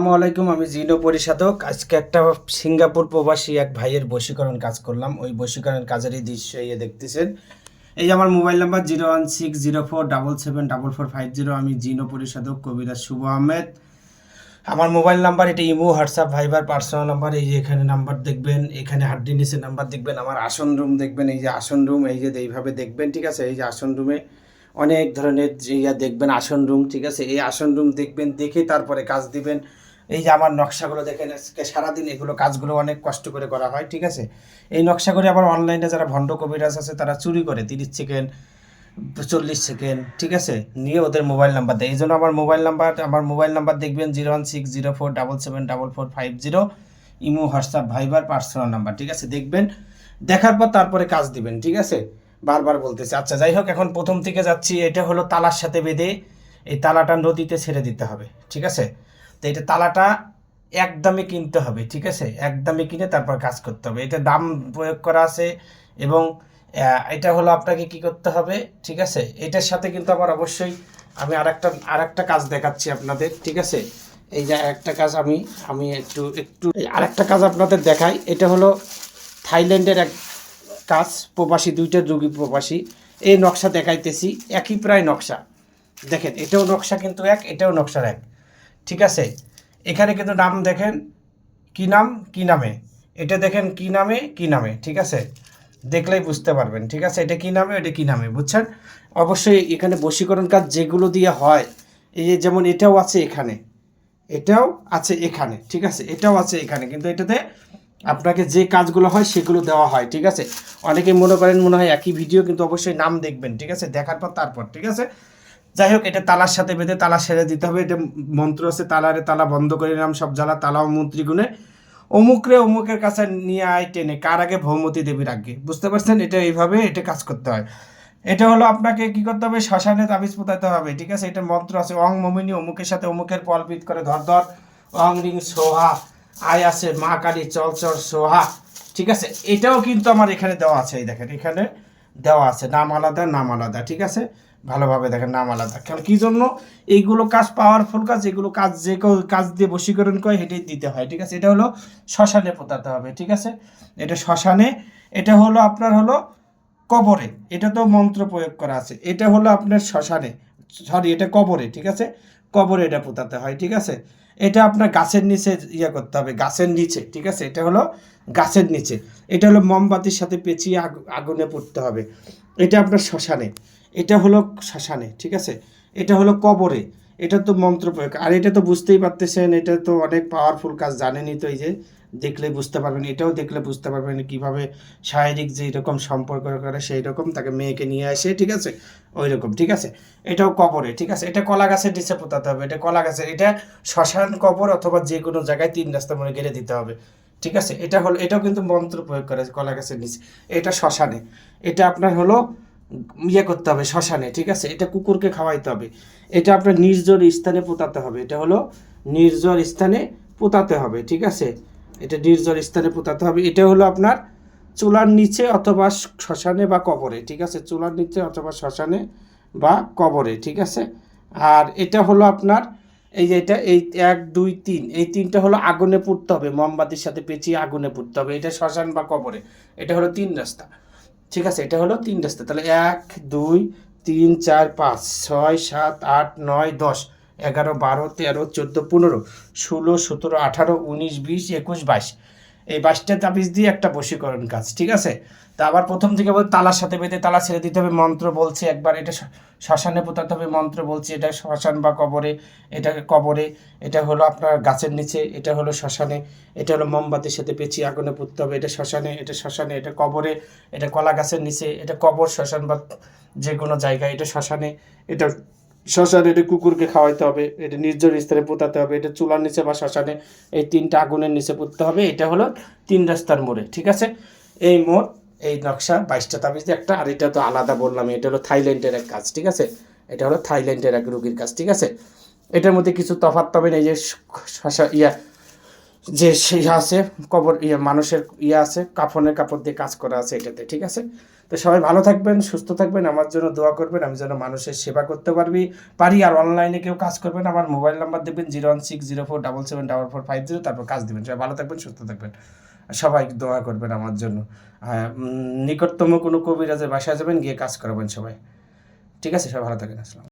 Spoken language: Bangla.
আসসালামু আলাইকুম, আমি জিনো পরিষাদক আজকে একটা সিঙ্গাপুর প্রবাসী এক ভাইয়ের বশীকরণ কাজ করলাম। ওই বশীকরণ কাজেরই দৃশ্য ইয়ে দেখতেছেন। এই যে আমার mobile number zero one six zero four double seven double four five zero. আমি জিনো পরিষাদক কবিরাজ শুভ আহমেদ। আমার মোবাইল নাম্বার, এটা Imo, WhatsApp, Viber, personal number, এই যে এখানে নাম্বার দেখবেন, এখানে হাড্ডি নিচে নাম্বার দেখবেন, আমার আসন রুম দেখবেন, এই যে আসন রুম, এই যে এইভাবে দেখবেন, ঠিক আছে? এই যে আসন রুমে অনেক ধরনের ইয়া দেখবেন, আসন রুম, ঠিক আছে? এই আসন রুম দেখবেন, দেখে তারপরে কাজ দিবেন। এই যে আমার নকশাগুলো দেখেন, আজকে সারাদিন এগুলো কাজগুলো অনেক কষ্ট করে করা হয়, ঠিক আছে? এই নকশা করে আবার অনলাইনে যারা ভণ্ড কবিরাজ আছে, তারা চুরি করে, তিরিশ সেকেন্ড চল্লিশ সেকেন্ড ঠিক আছে? নিয়ে ওদের মোবাইল নাম্বার দেয়। এই জন্য আমার মোবাইল নাম্বার আমার মোবাইল নাম্বার দেখবেন zero one six zero four double seven double four five zero Imo, WhatsApp, Viber personal number ঠিক আছে? দেখবেন, দেখার পর তারপরে কাজ দিবেন, ঠিক আছে? বারবার বলতেছে। আচ্ছা যাই হোক, এখন প্রথম থেকে যাচ্ছি, এটা হলো তালার সাথে বেঁধে এই তালাটা নদীতে ছেড়ে দিতে হবে, ঠিক আছে? তো এটা তালাটা একদমে কিনতে হবে, ঠিক আছে? একদমে কিনে তারপর কাজ করতে হবে। এটা দাম প্রয়োগ করা আছে এবং এটা হলো আপনাকে কি করতে হবে, ঠিক আছে? এটার সাথে কিন্তু আমার অবশ্যই আমি আরেকটা আরেকটা কাজ দেখাচ্ছি আপনাদের, ঠিক আছে? এই যে একটা কাজ আমি আমি একটু একটু আরেকটা কাজ আপনাদের দেখাই। এটা হলো থাইল্যান্ডের এক কাজ, প্রবাসী, দুইটা রুগী প্রবাসী। এই নকশা দেখাইতেছি, একই প্রায় নকশা। দেখেন, এটাও নকশা কিন্তু এক, এটাও নকশার এক। ঠিক আছে? এখানে কিন্তু নাম দেখেন, কি নাম, কি নামে? এটা দেখেন কি নামে কি নামে, ঠিক আছে? দেখলেই বুঝতে পারবেন, ঠিক আছে? এটা কি নামে, এটা কি নামে, বুঝছেন? অবশ্যই এখানে বশীকরণ কাজ যেগুলো দিয়ে হয়, এই যে যেমন এটাও আছে এখানে, এটাও আছে এখানে, ঠিক আছে? এটাও আছে এখানে, কিন্তু এটাতে আপনাকে যে কাজগুলো হয় সেগুলো দেওয়া হয়, ঠিক আছে? অনেকে মনে করেন মনে হয় একই ভিডিও, কিন্তু অবশ্যই নাম দেখবেন, ঠিক আছে? দেখার পর তারপর, ঠিক আছে? যাই হোক এটা তালার সাথে বেঁধে তালা সেরে দিতে হবে। এটা মন্ত্র আছে, তালারে তালা বন্ধ করে নাম সব জ্বালা তালা মন্ত্রী গুণে অমুকরে অমুকের কাছে নিয়ে আয় টেনে, কার আগে ভৌমতী দেবীর আগে বুঝতে পারছেন? এটা এইভাবে এটা কাজ করতে হয়। এটা হলো আপনাকে কি করতে হবে? শ্মশানে তাবিজ পোতাতে হবে, ঠিক আছে? এটা মন্ত্র আছে, অং মমিনী অমুকের সাথে অমুকের পলপিত করে, ধর ধর, অং রিং সোহা, আয় আছে মা কালী চল চল সোহা, ঠিক আছে? এটাও কিন্তু আমার এখানে দেওয়া আছে, এই দেখেন, এখানে দেওয়া আছে, নাম আলাদা নাম আলাদা, ঠিক আছে? ভালোভাবে দেখেন, নাম আলাদা। কারণ কি জন্য? এইগুলো কাজ পাওয়ারফুল কাজ, এগুলো কাজ যে কেউ- কাজ দিয়ে বশীকরণ করে, সেটাই দিতে হয়, ঠিক আছে? এটা হলো শ্মশানে পোতাতে হবে, ঠিক আছে? এটা শ্মশানে, এটা হলো আপনার হলো কবরে, এটা তো মন্ত্র প্রয়োগ করা আছে। এটা হলো আপনার শ্মশানে সরি এটা কবরে, ঠিক আছে? কবরে এটা পোতাতে হয়, ঠিক আছে? এটা আপনার গাছের নিচে ইয়ে করতে হবে, গাছের নিচে, ঠিক আছে? এটা হলো গাছের নিচে। এটা হলো মোমবাতির সাথে পেঁচিয়ে আগ- আগুনে পড়তে হবে। এটা আপনার শ্মশানে। এটা হলো শ্মশানে, ঠিক আছে? এটা হলো কবরে। এটা তো মন্ত্র প্রয়োগ আর এটা তো বুঝতেই পারতেছেন, এটা তো অনেক পাওয়ারফুল কাজ, জানেনই তো এই যে, দেখলে বুঝতে পারবেন, এটাও দেখলে বুঝতে পারবেন কীভাবে শারীরিক যে রকম সম্পর্ক করে সেই রকম তাকে মেয়েকে নিয়ে আসে, ঠিক আছে? ওই রকম, ঠিক আছে? এটাও কবরে, ঠিক আছে? এটা কলা গাছের নিচে পোতাতে হবে, এটা কলা গাছের এটা শ্মশান কবর অথবা যে কোনো জায়গায় তিন রাস্তা মনে গেড়ে দিতে হবে, ঠিক আছে? এটা হলো এটাও কিন্তু মন্ত্র প্রয়োগ করে কলা গাছের নিচে। এটা শ্মশানে। এটা আপনার হলো ইয়ে করতে হবে শ্মশানে, ঠিক আছে? এটা কুকুরকে খাওয়াইতে হবে। এটা আপনার নির্জর স্থানে পোতাতে হবে। এটা হলো নির্জর স্থানে পোতাতে হবে, ঠিক আছে? এটা নির্জর স্থানে পোতাতে হবে। এটা হলো আপনার চুলার নিচে অথবা শ্মশানে বা কবরে, ঠিক আছে? চুলার নিচে অথবা শ্মশানে বা কবরে, ঠিক আছে? আর এটা হলো আপনার এই যে এটা, এই এক, দুই, তিন, এই তিনটা হলো আগুনে পুড়তে হবে। মোমবাতির সাথে পেঁচিয়ে আগুনে পুড়তে হবে। এটা শ্মশান বা কবরে। এটা হলো তিন রাস্তা। ঠিক আছে, এটা হলো তিন রাস্তা তাহলে এক, দুই, তিন, চার, পাঁচ, ছয়, সাত, আট, নয়, দশ, এগারো, বারো, তেরো, চোদ্দ, পনেরো, ষোলো, সতেরো, আঠারো, উনিশ, বিশ, একুশ, বাইশ। এই বাইশটা তাবিজ দিয়ে একটা বশীকরণ কাজ, ঠিক আছে? তা আবার প্রথম থেকে বল তালার সাথে বেঁধে তালা ছেড়ে দিতে হবে, মন্ত্র বলছে একবার, এটা শ্মশানে পোতাতে হবে, মন্ত্র বলছে এটা শ্মশান বা কবরে, এটা কবরে, এটা হলো আপনার গাছের নিচে, এটা হলো শ্মশানে, এটা হলো মোমবাতির সাথে পেঁচিয়ে আগুনে পুঁততে হবে, এটা শ্মশানে এটা শ্মশানে, এটা কবরে, এটা কলা গাছের নিচে, এটা কবর, শ্মশান বা যে কোনো জায়গায়, এটা শ্মশানে, এটা শ্মশানে এটা কুকুরকে খাওয়াইতে হবে, এটা নির্জন স্তরে পোতাতে হবে, এটা চুলার নিচে বা শ্মশানে এই তিনটা আগুনের নিচে পুঁততে হবে, এটা হলো তিন রাস্তার মোড়ে, ঠিক আছে? এই মোড়, এই নকশা বাইশটা তাবিজ একটা, আর এটা তো আলাদা বললাম, এটা হলো থাইল্যান্ডের এক কাজ, ঠিক আছে? এটা হলো থাইল্যান্ডের এক রুগীর কাজ, ঠিক আছে? এটার মধ্যে কিছু তফাৎ পাবেন এই যে ইয়া, যে সেই আছে, কবর ইয়ে মানুষের ইয়ে আছে, কাফনের কাপড় দিয়ে কাজ করা আছে এটাতে, ঠিক আছে? তো সবাই ভালো থাকবেন, সুস্থ থাকবেন, আমার জন্য দোয়া করবেন, আমি যেন মানুষের সেবা করতে পারবি। পারি আর অনলাইনে কেউ কাজ করবেন আমার মোবাইল নাম্বার দেবেন zero one six zero four double seven double four five zero তারপর কাজ দেবেন। সবাই ভালো থাকবেন, সুস্থ থাকবেন। সবাই দোয়া করবেন আমার জন্য। নিকটতম কোনো কবিরাজের বাসায় যাবেন, গিয়ে কাজ করাবেন সবাই। ঠিক আছে, সবাই ভালো থাকেন আসসালাম